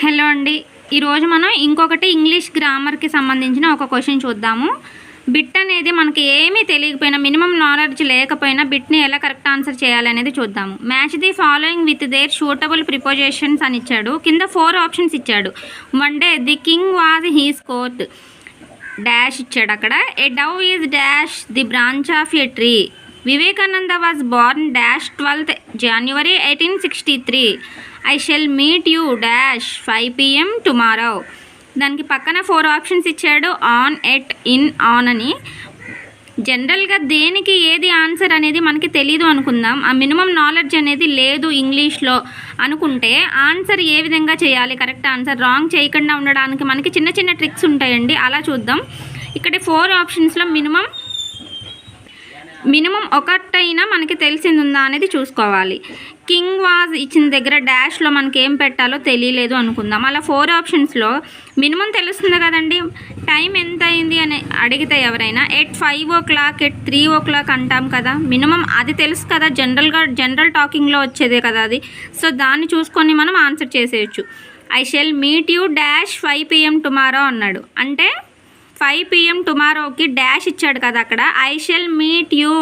Hello అండి. ఈరోజు మనం ఇంకొకటి ఇంగ్లీష్ గ్రామర్కి సంబంధించిన ఒక క్వశ్చన్ చూద్దాము. బిట్ అనేది మనకి ఏమీ తెలియకపోయినా మినిమం నాలెడ్జ్ లేకపోయినా బిట్ని ఎలా కరెక్ట్ ఆన్సర్ చేయాలనేది చూద్దాము. Match the following with their suitable prepositions అని ఇచ్చాడు. కింద ఫోర్ ఆప్షన్స్ ఇచ్చాడు. One day the king was his court. Dash ఇచ్చాడు అక్కడ. A dove is dash the branch of a tree. Vivekananda was born dash twelfth January eighteen sixty three I shall meet you dash five PM tomorrow దానికి పక్కన four options ఇచ్చాడు on at in on అని. జనరల్గా దేనికి ఏది answer అనేది మనకి తెలియదు అనుకుందాం. ఆ మినిమం నాలెడ్జ్ అనేది లేదు ఇంగ్లీష్లో అనుకుంటే ఆన్సర్ ఏ విధంగా చేయాలి? కరెక్ట్ ఆన్సర్ రాంగ్ చేయకుండా ఉండడానికి మనకి చిన్న చిన్న ట్రిక్స్ ఉంటాయండి. అలా చూద్దాం. ఇక్కడ ఫోర్ ఆప్షన్స్లో మినిమం మినిమం ఒకటైనా మనకి తెలిసింది ఉందా అనేది చూసుకోవాలి. కింగ్ వాజ్ ఇచ్చిన దగ్గర డాష్లో మనకి ఏం పెట్టాలో తెలియలేదు అనుకుందాం. అలా ఫోర్ ఆప్షన్స్లో మినిమం తెలుస్తుంది కదండి. టైం ఎంత అయింది అని అడిగితే ఎవరైనా at five o'clock at three o'clock అంటాం కదా. మినిమం అది తెలుసు కదా జనరల్గా జనరల్ టాకింగ్లో వచ్చేదే కదా అది. సో దాన్ని చూసుకొని మనం ఆన్సర్ చేసేయచ్చు. I shall meet you dash five PM tomorrow అన్నాడు. అంటే ఫైవ్ పిఎం టుమారోకి డాష్ ఇచ్చాడు కదా అక్కడ. I shall meet you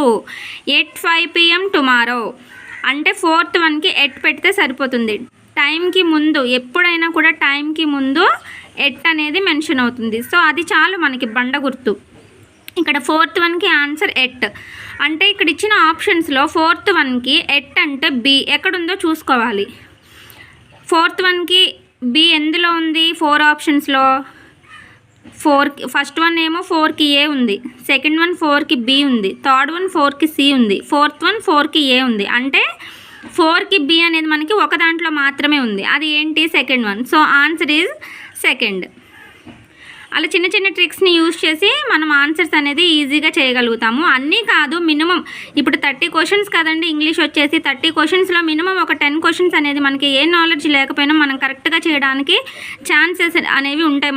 at five PM tomorrow అంటే ఫోర్త్ వన్కి ఎట్ పెడితే సరిపోతుంది. టైంకి ముందు ఎప్పుడైనా కూడా టైంకి ముందు ఎట్ అనేది మెన్షన్ అవుతుంది. సో అది చాలు మనకి బండ గుర్తు. ఇక్కడ ఫోర్త్ వన్కి ఆన్సర్ ఎట్ అంటే ఇక్కడ ఇచ్చిన ఆప్షన్స్లో ఫోర్త్ వన్కి ఎట్ అంటే బి ఎక్కడుందో చూసుకోవాలి. ఫోర్త్ వన్కి బి ఎందులో ఉంది? ఫోర్ ఆప్షన్స్లో ఫోర్ ఫస్ట్ వన్ ఏమో ఫోర్కి ఏ ఉంది. సెకండ్ వన్ ఫోర్కి బి ఉంది. థర్డ్ వన్ ఫోర్కి సి ఉంది. ఫోర్త్ వన్ ఫోర్కి ఏ ఉంది. అంటే ఫోర్కి బి అనేది మనకి ఒక దాంట్లో మాత్రమే ఉంది. అది ఏంటి? Second one. So answer is second. అలా చిన్న చిన్న ట్రిక్స్ని యూజ్ చేసి మనం ఆన్సర్స్ అనేది ఈజీగా చేయగలుగుతాము. అన్నీ కాదు మినిమం ఇప్పుడు థర్టీ క్వశ్చన్స్ కదండి. ఇంగ్లీష్ వచ్చేసి థర్టీ క్వశ్చన్స్లో మినిమం ఒక టెన్ క్వశ్చన్స్ అనేది మనకి ఏ నాలెడ్జ్ లేకపోయినా మనం కరెక్ట్గా చేయడానికి ఛాన్సెస్ అనేవి ఉంటాయి.